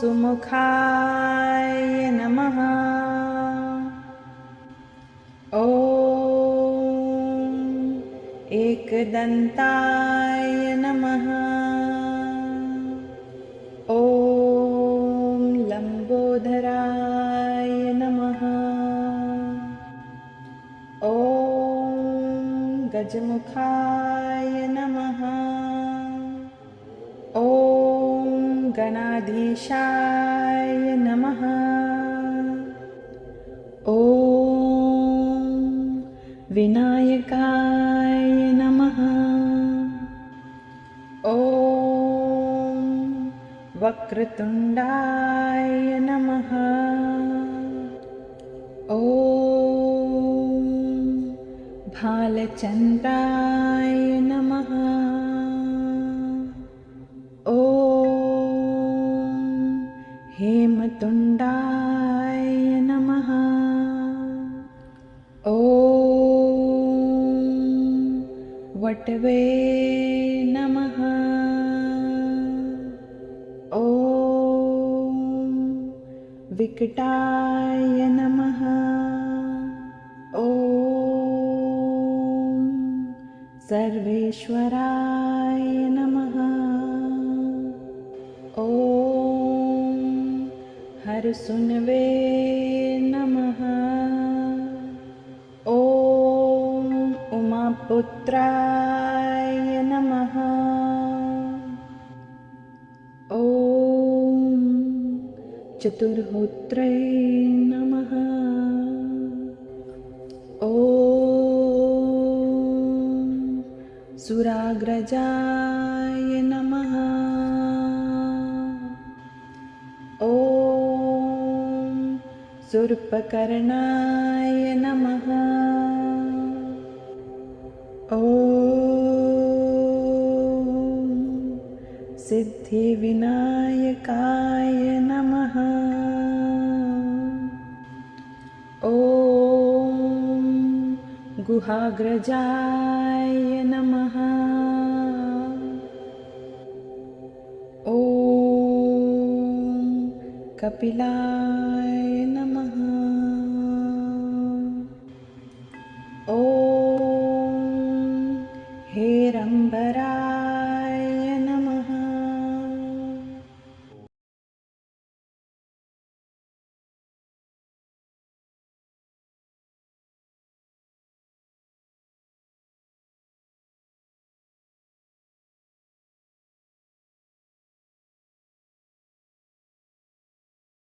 सुमुखाय नमः। ॐ एकदन्ताय नमः। ॐ लम्बोदराय नमः। ॐ गजमुखाय नमः। ॐ गणाधीशाय नमः। ॐ विनायकाय नमः। ॐ वक्रतुण्डाय नमः। ॐ भालचन्द्राय नमः हेमतुण्डाय नमः। ॐ वटवे नमः। ॐ विकटाय नमः। ॐ सर्वेश्वराय नमः हरसुनवे नमः। ॐ उमापुत्राय नमः। ॐ चतुर्होत्रे नमः। ॐ सुराग्रजाय नमः सुर्पकर्णाय नमः। ॐ सिद्धिविनायकाय नमः। ॐ गुहाग्रजाय नमः। ॐ कपिलाय